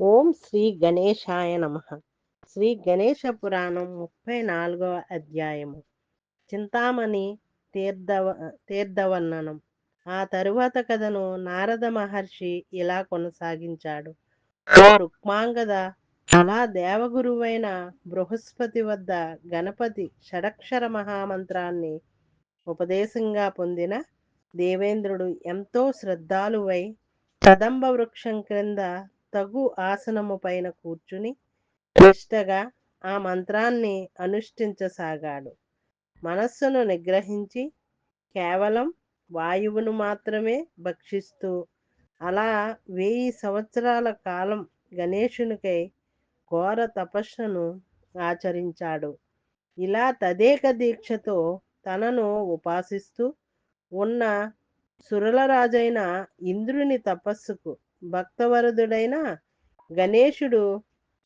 ఓం శ్రీ గణేశాయ నమ. శ్రీ గణేశ పురాణం ముప్పై నాలుగవ అధ్యాయము. చింతామణి తీర్థవ తీర్థవర్ణనం. ఆ తరువాత కథను నారద మహర్షి ఇలా కొనసాగించాడు. రుక్మాంగద అలా దేవగురువైన బృహస్పతి వద్ద గణపతి షడక్షర మహామంత్రాన్ని ఉపదేశంగా పొందిన దేవేంద్రుడు ఎంతో శ్రద్ధాలువై కదంబ వృక్షం క్రింద తగు ఆసనము పైన కూర్చుని నిష్టగా ఆ మంత్రాన్ని అనుష్ఠించసాగాడు. మనస్సును నిగ్రహించి కేవలం వాయువును మాత్రమే భక్షిస్తూ అలా వెయ్యి సంవత్సరాల కాలం గణేశునికై ఘోర తపస్సును ఆచరించాడు. ఇలా తదేక దీక్షతో తనను ఉపాసిస్తూ ఉన్న సురలరాజైన ఇంద్రుని తపస్సుకు భక్తవరుదుడైన గణేశుడు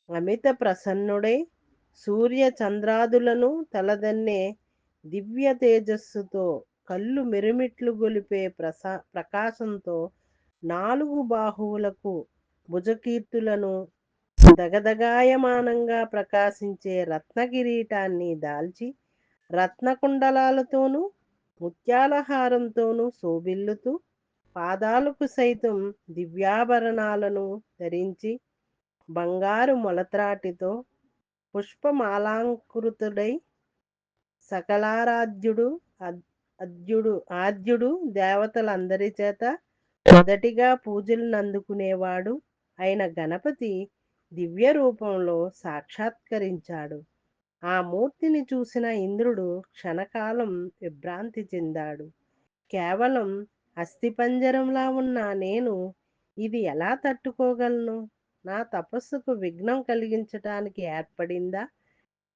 అమిత ప్రసన్నుడై సూర్య చంద్రాదులను తలదన్నే దివ్య తేజస్సుతో కళ్ళు మిరుమిట్లు గొలిపే ప్రసా ప్రకాశంతో నాలుగు బాహువులకు భుజకీర్తులను దగదగాయమానంగా ప్రకాశించే రత్నకిరీటాన్ని దాల్చి రత్నకుండలాలతోనూ ముత్యాలహారంతోనూ శోభిల్లుతూ పాదాలకు సైతం దివ్యాభరణాలను ధరించి బంగారు మొలత్రాటితో పుష్పమాలాంకృతుడై సకలారాధ్యుడు అద్యుడు ఆద్యుడు దేవతలందరి చేత మొదటిగా పూజలను అందుకునేవాడు అయిన గణపతి దివ్య రూపంలో సాక్షాత్కరించాడు. ఆ మూర్తిని చూసిన ఇంద్రుడు క్షణకాలం విభ్రాంతి చెందాడు. కేవలం అస్థిపంజరంలా ఉన్న నేను ఇది ఎలా తట్టుకోగలను? నా తపస్సుకు విఘ్నం కలిగించటానికి ఏర్పడిందా?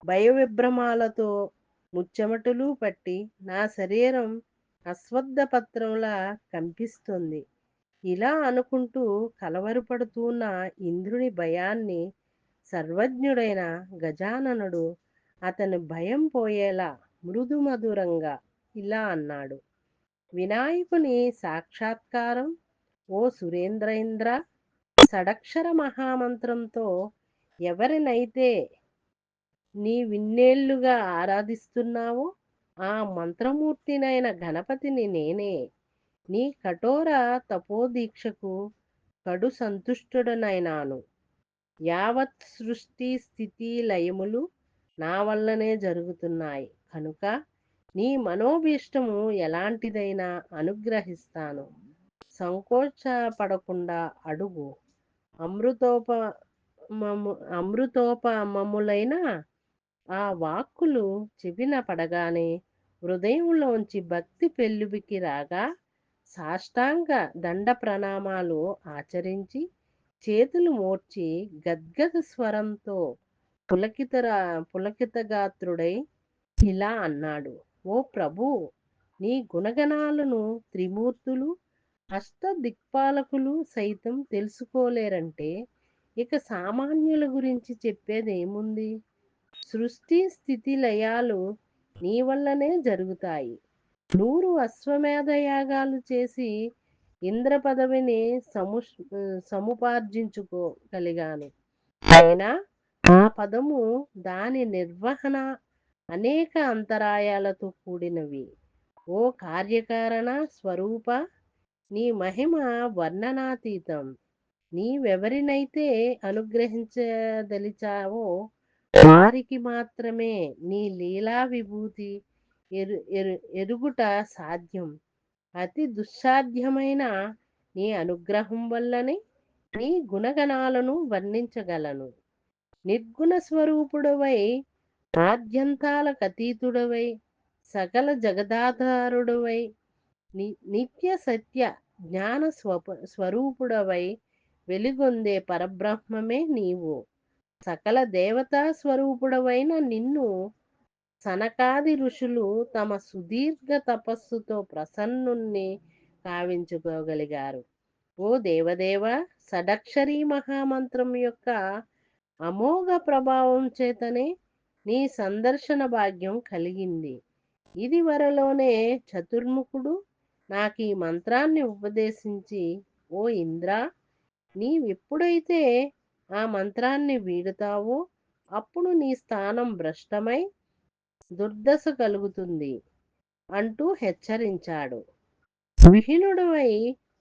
భయ విభ్రమాలతో ముచ్చెమటలు పట్టి నా శరీరం అశ్వద్ధ పత్రంలా కంపిస్తుంది. ఇలా అనుకుంటూ కలవరపడుతున్న ఇంద్రుని భయాన్ని సర్వజ్ఞుడైన గజాననుడు అతని భయం పోయేలా మృదు మధురంగా ఇలా అన్నాడు. వినాయకుని సాక్షాత్కారం ఓ సురేంద్రేంద్ర షడక్షర మహామంత్రంతో ఎవరినైతే నీ విన్నేళ్ళుగా ఆరాధిస్తున్నావో ఆ మంత్రమూర్తినైన గణపతిని నేనే. నీ కఠోర తపోదీక్షకు కడు సంతుష్టుడనైనాను. యావత్ సృష్టి స్థితి లయములు నా వల్లనే జరుగుతున్నాయి. కనుక నీ మనోభీష్టము ఎలాంటిదైనా అనుగ్రహిస్తాను. సంకోచపడకుండా అడుగు. అమృతోప అమృతోపమములైన ఆ వాక్కులు చెవిన పడగానే హృదయంలోంచి భక్తి పెళ్ళుబికి రాగా సాష్టాంగ దండ ప్రణామాలు ఆచరించి చేతులు మోర్చి గద్గద స్వరంతో పులకితరా పులకితగాత్రుడై ఇలా అన్నాడు. ఓ ప్రభు నీ గుణగణాలను త్రిమూర్తులు అష్టదిక్పాలకులు సైతం తెలుసుకోలేరంటే ఇక సామాన్యుల గురించి చెప్పేదేముంది? సృష్టి స్థితి లయాలు నీ వల్లనే జరుగుతాయి. నూరు అశ్వమేధ యాగాలు చేసి ఇంద్ర పదవిని సము సముపార్జించుకోగలిగాను. అయినా ఆ పదము దాని నిర్వహణ అనేక అంతరాయాలతో కూడినవి. ఓ కార్యకారణ స్వరూప నీ మహిమ వర్ణనాతీతం. నీవెవరినైతే అనుగ్రహించదలిచావో వారికి మాత్రమే నీ లీలా విభూతి ఎరు ఎరు ఎరుగుట సాధ్యం. అతి దుస్సాధ్యమైన నీ అనుగ్రహం వల్లనే నీ గుణగణాలను వర్ణించగలను. నిర్గుణ స్వరూపుడవై ఆద్యంతాలకు అతీతుడవై సకల జగదాధారుడవై ని నిత్య సత్య జ్ఞాన స్వప స్వరూపుడవై వెలుగొందే పరబ్రహ్మమే నీవు. సకల దేవతా స్వరూపుడవైన నిన్ను సనకాది ఋషులు తమ సుదీర్ఘ తపస్సుతో ప్రసన్నుణ్ణి కావించుకోగలిగారు. ఓ దేవదేవ షడక్షరీ మహామంత్రం యొక్క అమోఘ ప్రభావం చేతనే నీ సందర్శన భాగ్యం కలిగింది. ఇది వరలోనే చతుర్ముఖుడు నాకు ఈ మంత్రాన్ని ఉపదేశించి ఓ ఇంద్ర నీవెప్పుడైతే ఆ మంత్రాన్ని వీడుతావో అప్పుడు నీ స్థానం భ్రష్టమై దుర్దశ కలుగుతుంది అంటూ హెచ్చరించాడు. విహీనుడవై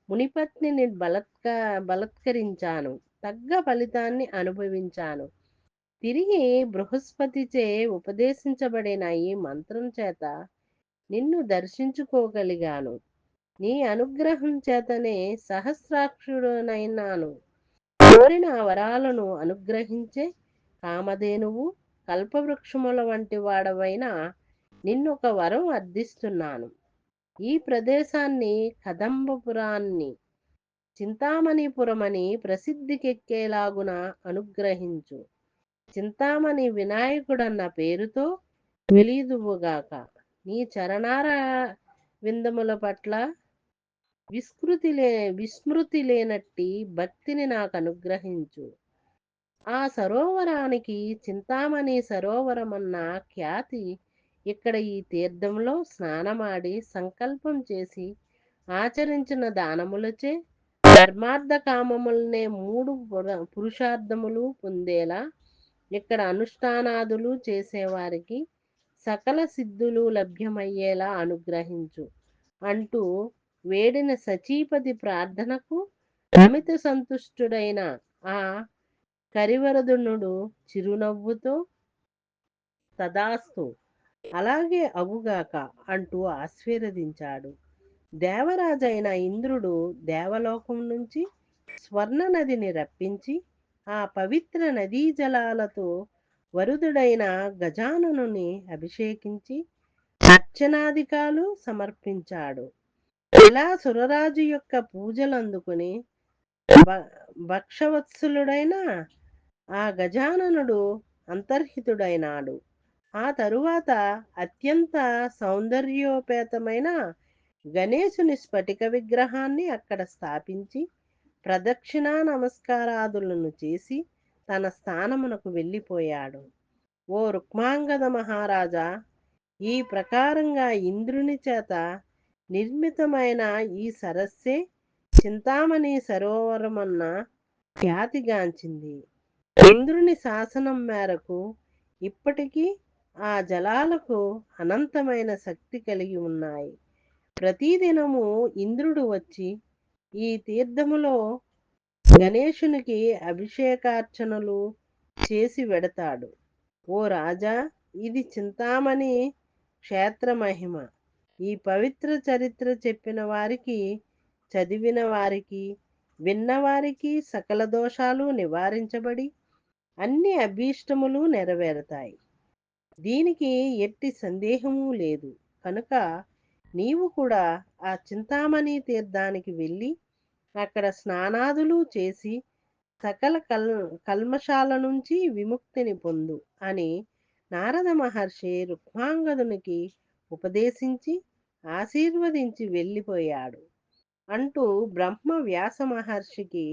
మునిపత్నిని బలత్క బలత్కరించాను. తగ్గ ఫలితాన్ని అనుభవించాను. తిరిగి బృహస్పతిచే ఉపదేశించబడిన ఈ మంత్రం చేత నిన్ను దర్శించుకోగలిగాను. నీ అనుగ్రహం చేతనే సహస్రాక్షుడునైనాను. కోరిన వరాలను అనుగ్రహించే కామధేనువు కల్పవృక్షముల వంటి వాడవైన నిన్నొక వరం అర్థిస్తున్నాను. ఈ ప్రదేశాన్ని కదంబపురాన్ని చింతామణిపురమని ప్రసిద్ధికెక్కేలాగున అనుగ్రహించు. చింతామణి వినాయకుడన్న పేరుతో వెలిదువుగాక. నీ చరణార విందముల పట్ల విస్మృతి లే విస్మృతి లేనట్టి భక్తిని నాకు అనుగ్రహించు. ఆ సరోవరానికి చింతామణి సరోవరమన్న ఖ్యాతి ఇక్కడ ఈ తీర్థంలో స్నానమాడి సంకల్పం చేసి ఆచరించిన దానములచే ధర్మార్థ కామములనే మూడు పురుషార్థములు పొందేలా ఇక్కడ అనుష్ఠానాదులు చేసేవారికి సకల సిద్ధులు లభ్యమయ్యేలా అనుగ్రహించు. అంటూ వేడిన సచీపతి ప్రార్థనకు అమిత సంతుష్టుడైన ఆ కరివరదునుడు చిరునవ్వుతో తదాస్తు అలాగే అవుగాక అంటూ ఆశీర్వదించాడు. దేవరాజైన ఇంద్రుడు దేవలోకం నుంచి స్వర్ణ నదిని రప్పించి ఆ పవిత్ర నదీ జలాలతో వరుదుడైన గజాననుని అభిషేకించి అర్చనాదికాలు సమర్పించాడు. ఇలా సురరాజు యొక్క పూజలు అందుకుని భక్షవత్సలుడైన ఆ గజాననుడు అంతర్హితుడైనాడు. ఆ తరువాత అత్యంత సౌందర్యోపేతమైన గణేశుని స్ఫటిక విగ్రహాన్ని అక్కడ స్థాపించి ప్రదక్షిణా నమస్కారాదులను చేసి తన స్థానమునకు వెళ్ళిపోయాడు. ఓ రుక్మాంగద మహారాజా ఈ ప్రకారంగా ఇంద్రుని చేత నిర్మితమైన ఈ సరస్సే చింతామణి సరోవరమన్న ఖ్యాతిగాంచింది ఇంద్రుని శాసనం మేరకు ఇప్పటికీ ఆ జలాలకు అనంతమైన శక్తి కలిగి ఉన్నాయి. ప్రతిదినము ఇంద్రుడు వచ్చి ఈ తీర్థములో గణేశునికి అభిషేకార్చనలు చేసి వెడతాడు. ఓ రాజా ఇది చింతామణి క్షేత్ర మహిమ ఈ పవిత్ర చరిత్ర చెప్పిన వారికి చదివిన వారికి విన్నవారికి సకల దోషాలు నివారించబడి అన్ని అభీష్టములు నెరవేరుతాయి. దీనికి ఎట్టి సందేహము లేదు. కనుక నీవు కూడా ఆ చింతామణి తీర్థానికి వెళ్ళి అక్కడ స్నానాదులు చేసి సకల కల్ కల్మషాల నుంచి విముక్తిని పొందు అని నారద మహర్షి రుక్మాంగదునికి ఉపదేశించి ఆశీర్వదించి వెళ్ళిపోయాడు. అంటూ బ్రహ్మ వ్యాస మహర్షికి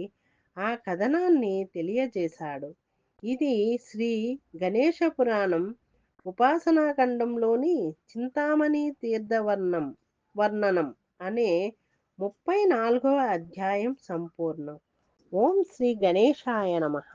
ఆ కథనాన్ని తెలియజేశాడు. ఇది శ్రీ గణేష పురాణం ఉపాసనాఖండంలోని చింతామణి తీర్థవర్ణం వర్ణనం అనే ముప్పై నాలుగవ అధ్యాయం సంపూర్ణం. ఓం శ్రీ గణేశాయ నమః.